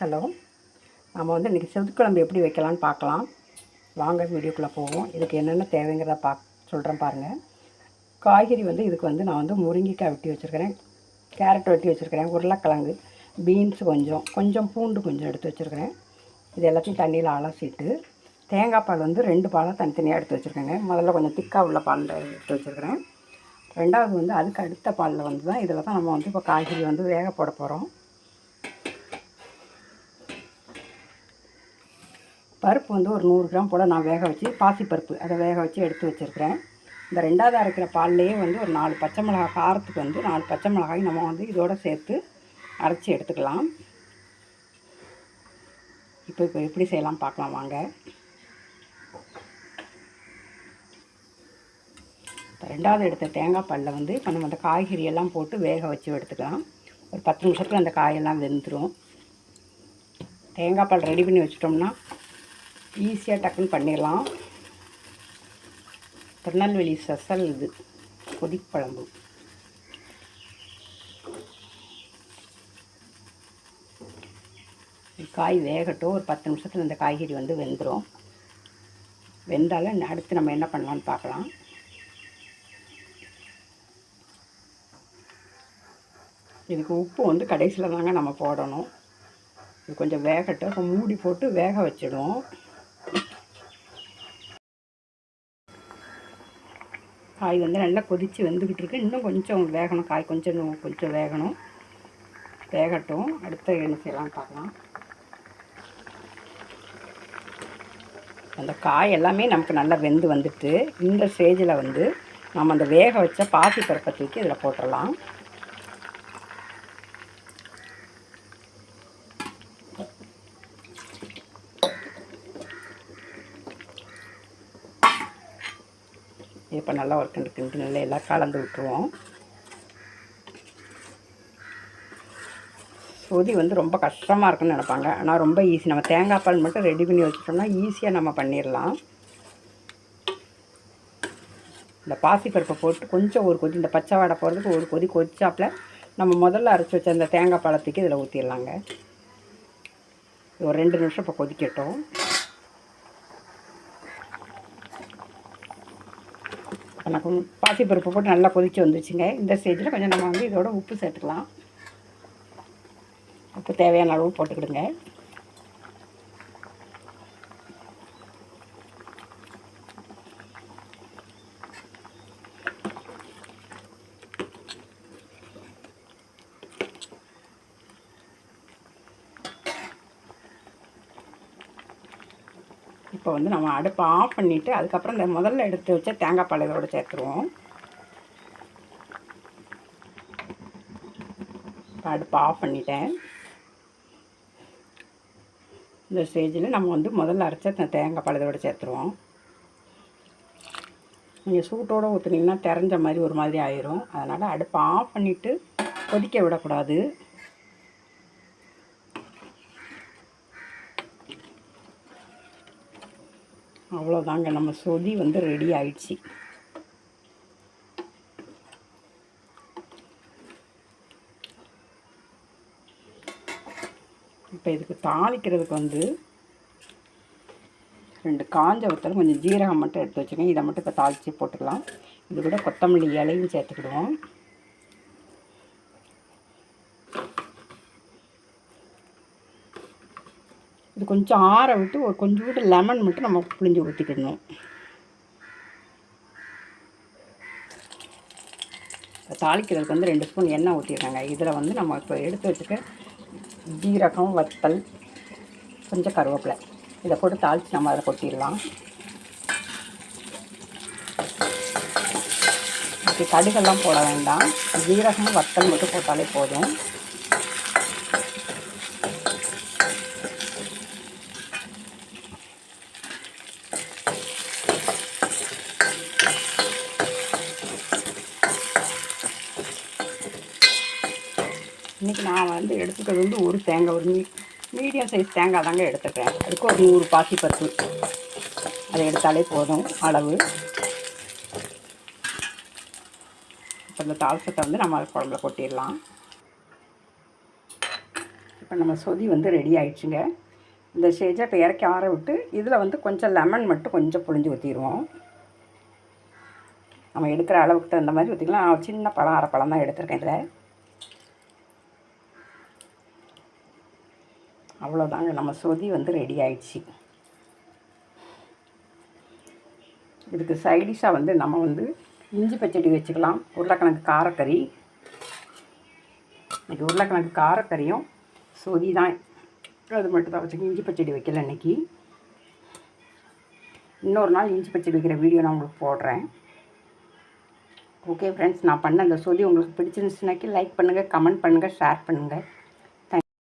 Hello. நம்ம வந்து இன்றைக்கி செதுக்குழம்பு எப்படி வைக்கலான்னு பார்க்கலாம். வாங்க வீடியோக்குள்ளே போவோம். இதுக்கு என்னென்ன தேவைங்கிறத பா சொல்கிறேன் பாருங்கள் காய்கறி வந்து இதுக்கு வந்து நான் வந்து முருங்கைக்காய் வெட்டி வச்சுருக்கிறேன். கேரட் வெட்டி வச்சுருக்கிறேன். உருளைக்கிழங்கு பீன்ஸ் கொஞ்சம் கொஞ்சம் பூண்டு கொஞ்சம் எடுத்து வச்சுருக்கிறேன். இது எல்லாத்தையும் தண்ணியில் அலசிட்டு தேங்காய் பால் வந்து ரெண்டு பாலாக தனித்தனியாக எடுத்து வச்சுருக்கேங்க. முதல்ல கொஞ்சம் திக்காக உள்ள பால் எடுத்து வச்சுருக்கிறேன். ரெண்டாவது வந்து அதுக்கு அடுத்த பாலில் வந்து தான் இதில் தான் நம்ம வந்து இப்போ காய்கறி வந்து வேக போட போகிறோம் பருப்பு வந்து ஒரு நூறு கிராம் போல் நான் வேக வச்சு பாசிப்பருப்பு அதை வேக வச்சு எடுத்து வச்சுருக்கிறேன். இந்த ரெண்டாவது அரைக்கிற பால்லையே வந்து ஒரு நாலு பச்சை மிளகாய் காரத்துக்கு வந்து நாலு பச்சை மிளகாய் நம்ம வந்து இதோடு சேர்த்து அரைச்சி எடுத்துக்கலாம். இப்போ இப்போ எப்படி செய்யலாம் பார்க்கலாம் வாங்க. இப்போ ரெண்டாவது எடுத்த தேங்காய் பாலில் வந்து இப்போ நம்ம அந்த காய்கறி எல்லாம் போட்டு வேக வச்சு எடுத்துக்கலாம். ஒரு பத்து நிமிஷத்தில் அந்த காயெல்லாம் வெந்துடும் தேங்காய் பால் ரெடி பண்ணி வச்சிட்டோம்னா ஈஸியாக டக்குன்னு பண்ணிடலாம். திருநெல்வேலி ஸ்பெஷல் இது கொதிக்குழம்பு. காய் வேகட்டும். ஒரு பத்து நிமிஷத்தில் இந்த காய்கறி வந்து வெந்துடும் வெந்தாலும் அடுத்து நம்ம என்ன பண்ணலான்னு பார்க்கலாம். இதுக்கு உப்பு வந்து கடைசியில் தாங்க நம்ம போடணும். இது கொஞ்சம் வேகட்டும். மூடி போட்டு வேக வச்சிடுவோம். காய் வந்து நல்லா கொதித்து வந்துக்கிட்டு இருக்கு இன்னும் கொஞ்சம் வேகணும். காய் கொஞ்சம் கொஞ்சம் வேகணும். வேகட்டும். அடுத்த என்ன செய்யலாம்னு பார்க்கலாம். அந்த காய் எல்லாமே நமக்கு நல்லா வெந்து வந்துட்டு இந்த ஸ்டேஜில் வந்து நம்ம அந்த வேக வச்ச பாசி பருப்பை தூக்கி இதில் போட்டுடலாம் இப்போ நல்லா ஒரு கிண்டு கிண்டு நல்லா எல்லாம் கலந்து விட்டுருவோம். சுதி வந்து ரொம்ப கஷ்டமாக இருக்குன்னு நினைப்பாங்க. ஆனால் ரொம்ப ஈஸி நம்ம தேங்காய் பால் மட்டும் ரெடி பண்ணி வச்சுட்டோம்னா ஈஸியாக நம்ம பண்ணிடலாம் இந்த பாசிப்பருப்பை போட்டு கொஞ்சம் ஒரு கொதி இந்த பச்சை வாடை போகிறதுக்கு ஒரு கொதி கொதிச்சாப்பில் நம்ம முதல்ல அரைச்சி வச்ச அந்த தேங்காய் பழத்துக்கு இதில் ஊற்றிடலாங்க ஒரு ரெண்டு நிமிஷம் இப்போ கொதிக்கட்டும். எனக்கு பாசிப்பருப்பு போட்டு நல்லா கொதித்து வந்துச்சுங்க இந்த ஸ்டேஜில் கொஞ்சம் நம்ம வந்து இதோட உப்பு சேர்த்துக்கலாம். உப்பு தேவையான அளவு போட்டுக்கிடுங்க. இப்போ வந்து நம்ம அடுப்பை ஆஃப் பண்ணிவிட்டு அதுக்கப்புறம் இந்த முதல்ல எடுத்து வச்ச தேங்காய் பால் இதோடு சேர்த்துருவோம். இப்போ அடுப்பை ஆஃப் பண்ணிட்டேன். இந்த ஸ்டேஜில் நம்ம வந்து முதல்ல அரைச்ச தேங்காய் பால் இதோடு சேர்த்துருவோம். நீங்கள் சூட்டோடு ஊற்றுனீங்கன்னா தெரிஞ்ச மாதிரி ஒரு மாதிரி ஆயிரும். அதனால் அடுப்பை ஆஃப் பண்ணிவிட்டு கொதிக்க விடக்கூடாது. அவ்வளோதாங்க நம்ம சொதி வந்து ரெடி ஆயிடுச்சு. இப்போ இதுக்கு தாளிக்கிறதுக்கு வந்து ரெண்டு காஞ்ச வத்தல் கொஞ்சம் ஜீரகம் மட்டும் எடுத்து வச்சுக்கோங்க. இதை மட்டும் இப்போ தாளித்து போட்டுக்கலாம். இது கூட கொத்தமல்லி இலையும் சேர்த்துக்கிடுவோம். இது கொஞ்சம் ஆற விட்டு ஒரு கொஞ்சோண்டு லெமன் மட்டும் நம்ம புளிஞ்சு ஊற்றிக்கிடணும் தாளிக்கிறதுக்கு வந்து ரெண்டு ஸ்பூன் எண்ணெய் ஊற்றிடுறாங்க இதில் வந்து நம்ம இப்போ எடுத்து வச்சுக்க ஜீரகம் வத்தல் கொஞ்சம் கருவேப்பிலை. இதை போட்டு தாளித்து நம்ம அதை கொட்டிடலாம். இப்படி கடுகெல்லாம் போட வேண்டாம். ஜீரகம் வத்தல் மட்டும் போட்டாலே போதும். இன்றைக்கி நான் வந்து எடுத்துக்கிறது வந்து ஒரு தேங்காய் ஒரு மீ மீடியம் சைஸ் தேங்காய் தாங்க எடுத்துக்கிறேன். அதுக்கு ஒரு நூறு பாசி பத்து அதை எடுத்தாலே போதும் அளவு. இப்போ இந்த தாளசத்தை வந்து நம்ம குழம்புல கொட்டிடலாம். இப்போ நம்ம சொதி வந்து ரெடி ஆயிடுச்சுங்க. இந்த ஸ்டேஜை இப்போ இறக்கி ஆற விட்டு இதில் வந்து கொஞ்சம் லெமன் மட்டும் கொஞ்சம் புழிஞ்சு ஊற்றிடுவோம் நம்ம எடுக்கிற அளவுக்கு தகுந்த மாதிரி ஊற்றிக்கலாம் நான் சின்ன பழம் அரை பழம் தான் எடுத்திருக்கேன் இதில். அவ்வளோதாங்க. நம்ம சொதி வந்து ரெடி ஆயிடுச்சு. இதுக்கு சைடிஷாக வந்து நம்ம வந்து இஞ்சி பச்சடி வச்சுக்கலாம். உருளைக்கிழங்கு காரக்கறி. இன்றைக்கி உருளைக்கிழங்கு காரக்கறியும் சொதி தான். அது மட்டும் தான் வச்சுக்கோங்க. இஞ்சி பச்சடி வைக்கல இன்றைக்கி இன்னொரு நாள் இஞ்சி பச்சடி வைக்கிற வீடியோ நான் உங்களுக்கு போடுறேன். ஓகே ஃப்ரெண்ட்ஸ் நான் பண்ண அந்த சொதி உங்களுக்கு பிடிச்சிருந்துச்சுனாக்கி லைக் பண்ணுங்கள் கமெண்ட் பண்ணுங்கள் ஷேர் பண்ணுங்கள்